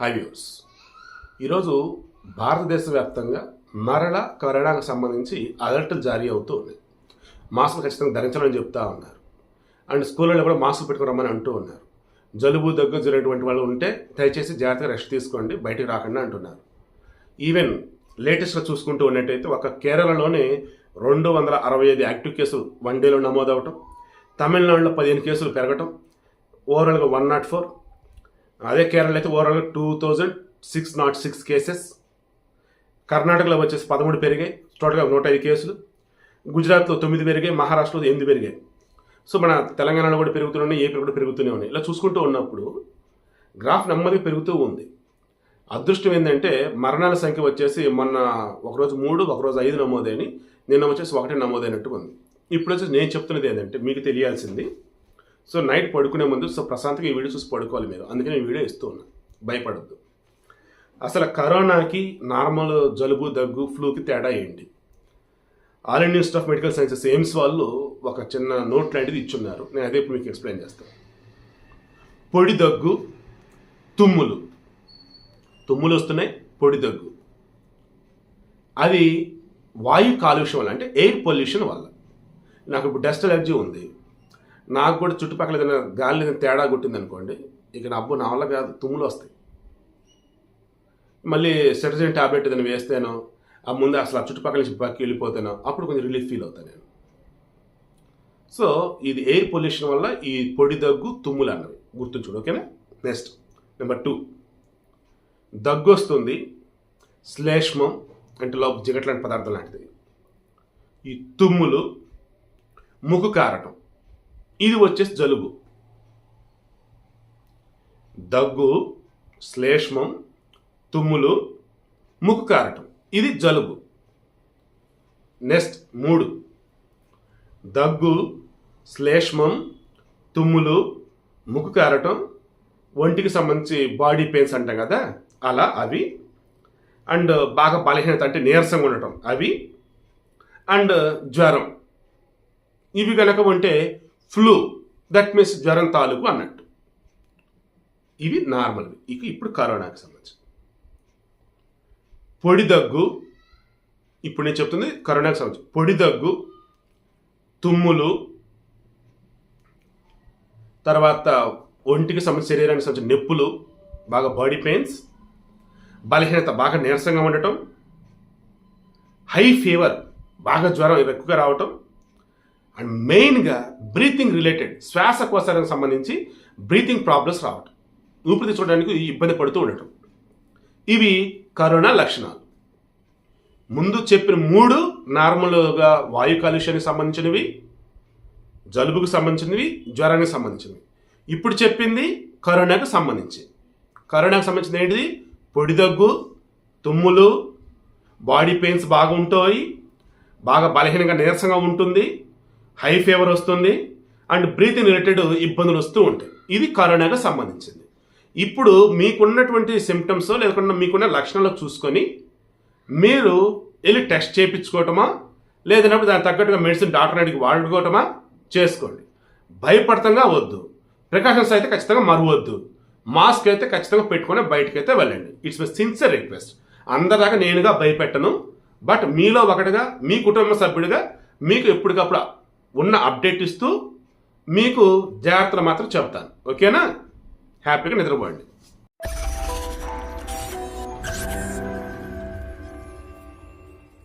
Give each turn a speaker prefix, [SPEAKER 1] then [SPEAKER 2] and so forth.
[SPEAKER 1] High views ఈరోజు భారతదేశ వ్యాప్తంగా మరల కరోనాకు సంబంధించి అలర్ట్లు జారీ అవుతూ ఉన్నాయి మాస్కులు ఖచ్చితంగా ధరించాలని చెప్తా ఉన్నారు. అండ్ స్కూళ్ళలో కూడా మాస్కులు పెట్టుకుని రమ్మని అంటూ ఉన్నారు. జలుబు దగ్గు జరిగినటువంటి వాళ్ళు ఉంటే దయచేసి జాగ్రత్తగా రెస్ట్ తీసుకోండి బయటికి రాకుండా అంటున్నారు. ఈవెన్ లేటెస్ట్గా చూసుకుంటూ ఉన్నట్టయితే ఒక కేరళలోనే రెండు వందల అరవై ఐదు యాక్టివ్ కేసులు వన్ డేలో నమోదవటం తమిళనాడులో పదిహేను కేసులు పెరగటం ఓవరాల్గా వన్ నాట్ ఫోర్ అదే కేరళ అయితే overall two thousand six nought six cases కర్ణాటకలో వచ్చేసి పదమూడు పెరిగాయి. టోటల్గా నూట ఐదు కేసులు. గుజరాత్లో తొమ్మిది పెరిగాయి. మహారాష్ట్రలో ఎనిమిది పెరిగాయి. సో మన తెలంగాణలో కూడా పెరుగుతూనే ఉన్నాయి. కూడా పెరుగుతూనే ఉన్నాయి. ఇలా చూసుకుంటూ ఉన్నప్పుడు గ్రాఫ్ నెమ్మదిగా పెరుగుతూ ఉంది. అదృష్టం ఏంటంటే మరణాల సంఖ్య వచ్చేసి మొన్న ఒకరోజు మూడు ఒకరోజు ఐదు నమోదైన నిన్న వచ్చేసి ఒకటి నమోదైనట్టు ఉంది. ఇప్పుడు వచ్చేసి నేను చెప్తున్నది ఏంటంటే మీకు తెలియాల్సింది సో నైట్ పడుకునే ముందు సో ప్రశాంతంగా ఈ వీడియో చూసి పడుకోవాలి మీరు. అందుకని ఈ వీడియో ఇస్తూ ఉన్నాను భయపడద్దు. అసలు కరోనాకి నార్మల్ జలుబు దగ్గు ఫ్లూకి తేడా ఏంటి? All India institute of medical sciences AIIMS వాళ్ళు ఒక చిన్న నోట్ లాంటిది ఇచ్చున్నారు. నేను అదే ఇప్పుడు మీకు ఎక్స్ప్లెయిన్ చేస్తాను. పొడి దగ్గు తుమ్ములు. తుమ్ములు వస్తున్నాయి పొడి దగ్గు. అది వాయు కాలుష్యం వల్ల అంటే ఎయిర్ పొల్యూషన్ వల్ల. నాకు ఇప్పుడు డస్ట్ అలర్జీ ఉంది. నాకు కూడా చుట్టుపక్కల ఏదైనా గాలి ఏదైనా తేడా కొట్టింది అనుకోండి ఇక నా అబ్బు నా వల్ల కాదు తుమ్ములు వస్తాయి. మళ్ళీ సెటజన్ టాబ్లెట్ ఏదైనా వేస్తేనో ఆ ముందు అసలు ఆ చుట్టుపక్కల నుంచి పక్కి వెళ్ళిపోతేనో అప్పుడు కొంచెం రిలీఫ్ ఫీల్ అవుతాను నేను. సో ఇది ఎయిర్ పొల్యూషన్ వల్ల ఈ పొడి దగ్గు తుమ్ములు అన్నవి. గుర్తుంచుకోండి ఓకేనా నెక్స్ట్ నెంబర్ టూ దగ్గు వస్తుంది శ్లేష్మం అంటే లోపు జిగట్లాంటి పదార్థం లాంటిది. ఈ తుమ్ములు ముక్కు కారటం ఇది వచ్చేసి జలుబు. దగ్గు శ్లేష్మం తుమ్ములు ముక్కు కారటం ఇది జలుబు. నెక్స్ట్ మూడు. దగ్గు శ్లేష్మం తుమ్ములు ముక్కు కారటం ఒంటికి సంబంధించి బాడీ పెయిన్స్ అంటాం కదా అలా అవి. అండ్ బాగా బలహీనత అంటే నీరసంగా ఉండటం అవి. అండ్ జ్వరం. ఇవి కనుక ఉంటే ఫ్లూ. దట్ మీన్స్ జ్వరం తాలూకు అన్నట్టు. ఇవి నార్మల్వి. ఇక ఇప్పుడు కరోనాకి సంబంధించి. పొడి దగ్గు. ఇప్పుడు నేను చెప్తుంది కరోనాకి సంబంధించి. పొడి దగ్గు తుమ్ములు తర్వాత ఒంటికి సంబంధించి శరీరానికి సంబంధించిన నొప్పులు బాగా బాడీ పెయిన్స్ బలహీనత బాగా నీరసంగా ఉండటం హై ఫీవర్ బాగా జ్వరం ఎక్కువగా రావటం అండ్ మెయిన్గా బ్రీతింగ్ రిలేటెడ్ శ్వాసకోశానికి సంబంధించి బ్రీతింగ్ ప్రాబ్లమ్స్ రావటం. ఊపిరి తీసుకోవడానికి ఇబ్బంది పడుతూ ఉండటం. ఇవి కరోనా లక్షణాలు. ముందు చెప్పిన మూడు నార్మల్గా వాయు కాలుష్యానికి సంబంధించినవి జలుబుకు సంబంధించినవి జ్వరానికి సంబంధించినవి. ఇప్పుడు చెప్పింది కరోనాకు సంబంధించి. కరోనాకు సంబంధించిన ఏంటిది? పొడి దగ్గు తుమ్ములు బాడీ పెయిన్స్ బాగా ఉంటాయి బాగా బలహీనంగా నీరసంగా ఉంటుంది హై ఫీవర్ వస్తుంది అండ్ బ్రీతింగ్ రిలేటెడ్ ఇబ్బందులు వస్తూ ఉంటాయి. ఇది కరోనాకు సంబంధించింది. ఇప్పుడు మీకున్నటువంటి సిమ్టమ్స్ లేకుండా మీకున్న లక్షణాలు చూసుకొని మీరు వెళ్ళి టెస్ట్ చేయించుకోవటమా? లేదన్నప్పుడు దానికి తగ్గట్టుగా మెడిసిన్ డాక్టర్ అడిగి వాడుకోవటమా? చేసుకోండి. భయపడతంగా వద్దు. ప్రికాషన్స్ అయితే ఖచ్చితంగా మరవద్దు. మాస్క్ అయితే ఖచ్చితంగా పెట్టుకొని బయటకు అయితే వెళ్ళండి. ఇట్స్ మై సిన్సియర్ రిక్వెస్ట్ అందరిదాకా నేనుగా భయపెట్టను. బట్ మీలో ఒకటిగా మీ కుటుంబ సభ్యుడిగా మీకు ఎప్పటికప్పుడు ఉన్న అప్డేట్ ఇస్తూ మీకు జాగ్రత్తలు మాత్రం చెప్తాను ఓకేనా? హ్యాపీగా నిద్రపోండి.